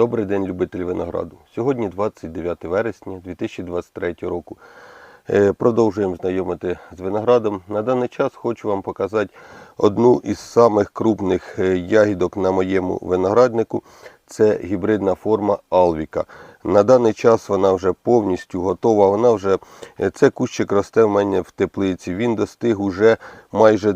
Добрий день, любителі винограду. Сьогодні 29 вересня 2023 року. Е, Продовжуємо знайомити з виноградом. На даний час хочу вам показати одну із самих крупних е, ягідок на моєму винограднику. Це гібридна форма Алвіка. На даний час вона вже повністю готова. Вона вже е, це кущик росте в мене в теплиці. Він достиг уже майже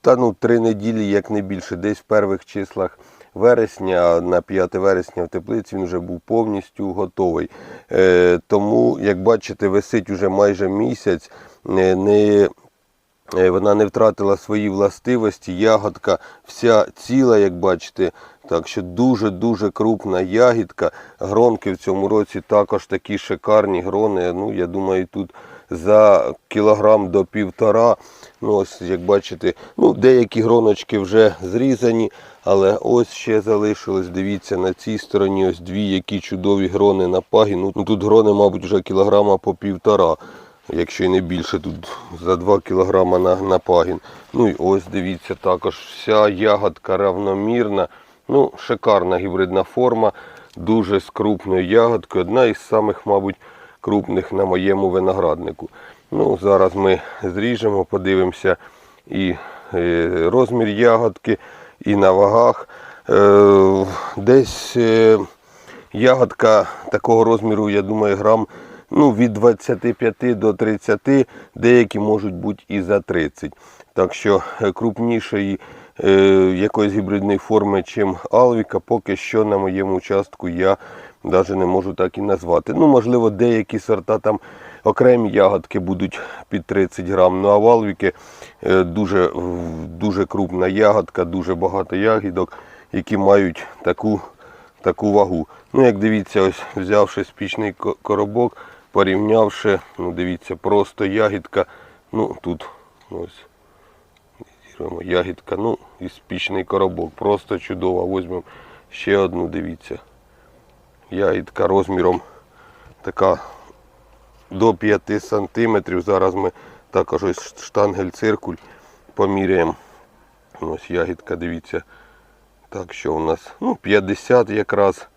та ну три неділі, як не більше, десь в перших числах вересня, на 5 вересня в теплиці він вже був повністю готовий. Е, тому, як бачите, висить уже майже місяць. Не, не, е, вона не втратила свої властивості. Ягодка вся ціла, як бачите. Так що дуже-дуже крупна ягідка. Гронки в цьому році також такі шикарні грони. Ну, я думаю, тут за кілограм до півтора. Ну, ось, як бачите, ну, деякі гроночки вже зрізані, але ось ще залишилось. Дивіться, на цій стороні ось дві які чудові грони на пагі. Ну, тут грони, мабуть, вже кілограма по півтора. Якщо і не більше, тут за 2 кілограма на, на пагін. Ну і ось дивіться, також вся ягодка равномірна. Ну, шикарна гібридна форма, дуже з крупною ягодкою. Одна із самих, мабуть, крупних на моєму винограднику. Ну, Зараз ми зріжемо, подивимося і е, розмір ягодки, і на вагах. Е, Десь е, ягодка такого розміру, я думаю, грам ну, від 25 до 30, деякі можуть бути і за 30. Так що крупнішої якоїсь гібридної форми, чим Алвіка, поки що на моєму участку я навіть не можу так і назвати. Ну, можливо, деякі сорта там окремі ягодки будуть під 30 грам. Ну а в Алвіки е, дуже, дуже крупна ягодка, дуже багато ягідок, які мають таку, таку вагу. Ну, як дивіться, ось взявши спічний коробок, порівнявши, ну дивіться, просто ягідка. Ну тут ось ягідка, ну і спічний коробок. Просто чудово. Візьмемо ще одну, дивіться. Ягідка розміром така до 5 сантиметрів. Зараз ми також ось штангель циркуль поміряємо. Ось ягідка, дивіться. Так що у нас ну, 50 якраз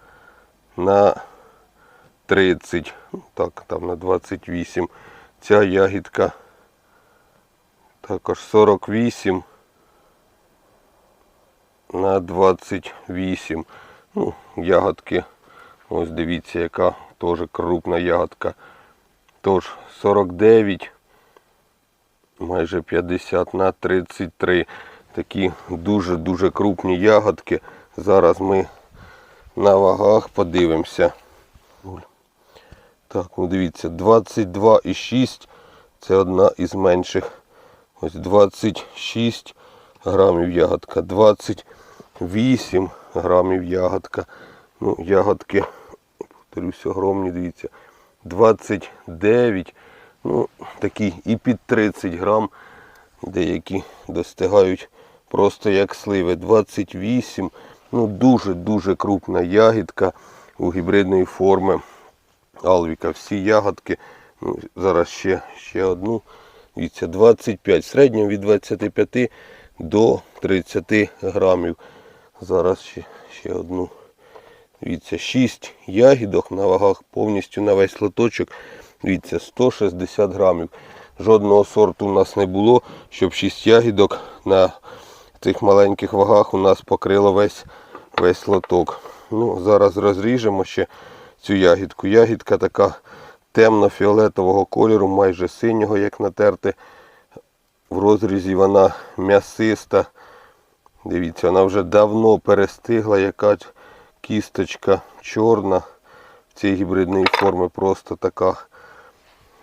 на 30, ну, так, там на 28. Ця ягідка також 48 на 28. Ну, ягодки, ось дивіться, яка теж крупна ягодка. Тож 49, майже 50 на 33. Такі дуже-дуже крупні ягодки. Зараз ми на вагах подивимося. Так, ну дивіться, 22,6 це одна із менших. Ось 26 грамів ягодка, 28 грамів ягодка. Ну, ягодки, повторюсь, огромні, дивіться. 29, ну, такі і під 30 грам. Деякі достигають просто як сливи. 28. Ну, дуже-дуже крупна ягідка у гібридної форми. Алвіка. Всі ягодки. Ну, зараз ще, ще одну. Дивіться, 25. В середньому від 25 до 30 грамів. Зараз ще, ще одну. Дивіться, 6 ягідок на вагах повністю на весь лоточок. Дивіться, 160 грамів. Жодного сорту у нас не було, щоб 6 ягідок на цих маленьких вагах у нас покрило весь, весь лоток. Ну, Зараз розріжемо ще цю ягідку. Ягідка така темно-фіолетового кольору, майже синього, як натерти. В розрізі вона м'ясиста. Дивіться, вона вже давно перестигла, яка кісточка чорна. В цій гібридної форми просто така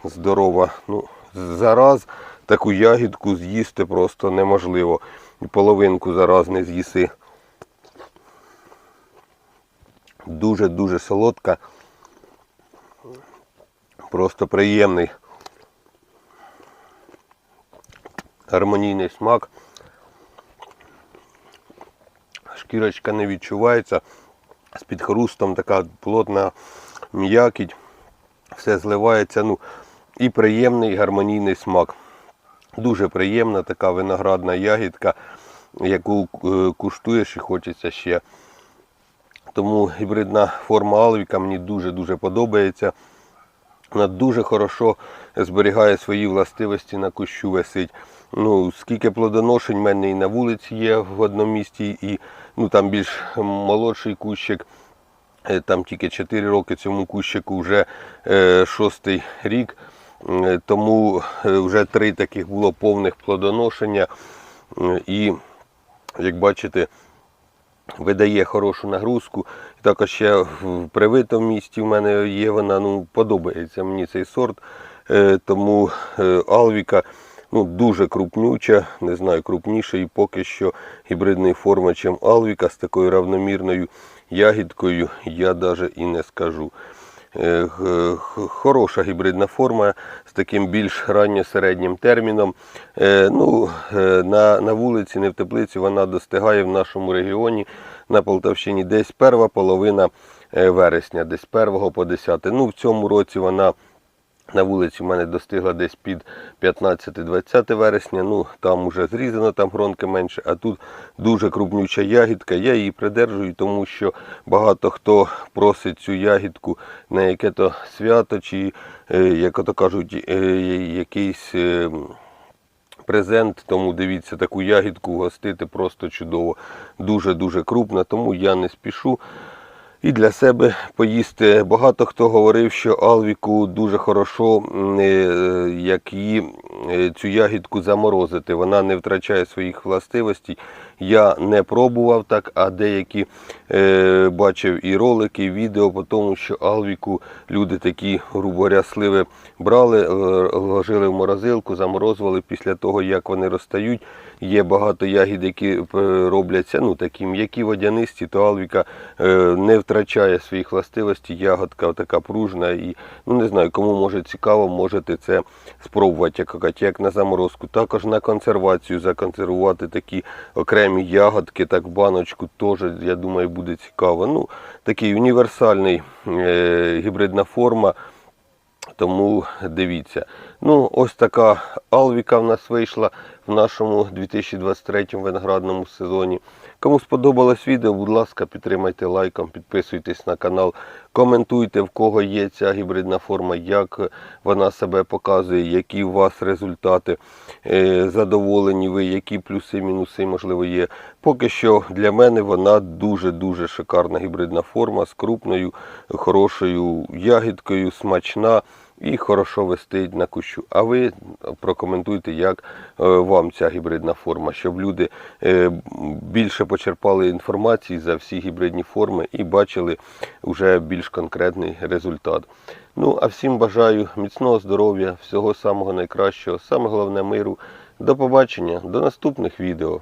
здорова. Ну, зараз таку ягідку з'їсти просто неможливо. І половинку зараз не з'їси. Дуже-дуже солодка. Просто приємний. Гармонійний смак. Шкірочка не відчувається. З-під хрустом така плотна м'якіть. Все зливається. Ну, і приємний гармонійний смак. Дуже приємна така виноградна ягідка, яку е, куштуєш і хочеться ще. Тому гібридна форма Алвіка мені дуже-дуже подобається. Вона дуже хорошо зберігає свої властивості на кущу висить. Ну, скільки плодоношень в мене і на вулиці є в одному місті, і ну, там більш молодший кущик. Е, Там тільки 4 роки цьому кущику вже е, шостий рік. Е, Тому е, вже три таких було повних плодоношення. І як бачите, видає хорошу нагрузку. Також ще в привитому місті в мене є вона, ну, подобається мені цей сорт. Е, Тому е, Алвіка ну, дуже крупнюча, не знаю, крупніша і поки що гібридної форми, чим Алвіка з такою равномірною ягідкою, я навіть і не скажу. Е, Хороша гібридна форма з таким більш ранньо-середнім терміном. Е, Ну, е, на, на вулиці, не в теплиці, вона достигає в нашому регіоні на Полтавщині десь перша половина вересня, десь 1 по 10. Ну, в цьому році вона на вулиці в мене достигла десь під 15-20 вересня. Ну там уже зрізано, там гронки менше, а тут дуже крупнюча ягідка. Я її придержую, тому що багато хто просить цю ягідку на яке то свято, чи, е, як ото кажуть, е, якийсь. е, Презент, тому дивіться, таку ягідку гостити просто чудово, дуже-дуже крупна, тому я не спішу. І для себе поїсти. Багато хто говорив, що Алвіку дуже хорошо, е, як її е, цю ягідку заморозити. Вона не втрачає своїх властивостей. Я не пробував так, а деякі е, бачив і ролики, і відео по тому, що Алвіку люди такі, грубо говоря, сливи брали, ложили в морозилку, заморозували після того, як вони розстають. Є багато ягід, які е, робляться ну, такі м'які водянисті, то Алвіка е, не втрачає своїх властивостей. Ягодка така пружна і ну не знаю, кому може цікаво, можете це спробувати, як, як на заморозку. Також на консервацію законсервувати такі окремі ягодки, так баночку теж, я думаю, буде цікаво. Ну, такий універсальний е, гібридна форма. Тому дивіться. Ну, ось така Алвіка в нас вийшла в нашому 2023 виноградному сезоні. Кому сподобалось відео, будь ласка, підтримайте лайком, підписуйтесь на канал, коментуйте, в кого є ця гібридна форма, як вона себе показує, які у вас результати, е, задоволені ви, які плюси, мінуси, можливо, є. Поки що для мене вона дуже-дуже шикарна гібридна форма з крупною, хорошою ягідкою, смачна і хорошо вестить на кущу. А ви прокоментуйте, як е, вам ця гібридна форма, щоб люди е, більше почерпали інформації за всі гібридні форми і бачили вже більш конкретний результат. Ну, а всім бажаю міцного здоров'я, всього самого найкращого, саме головне миру. До побачення, до наступних відео.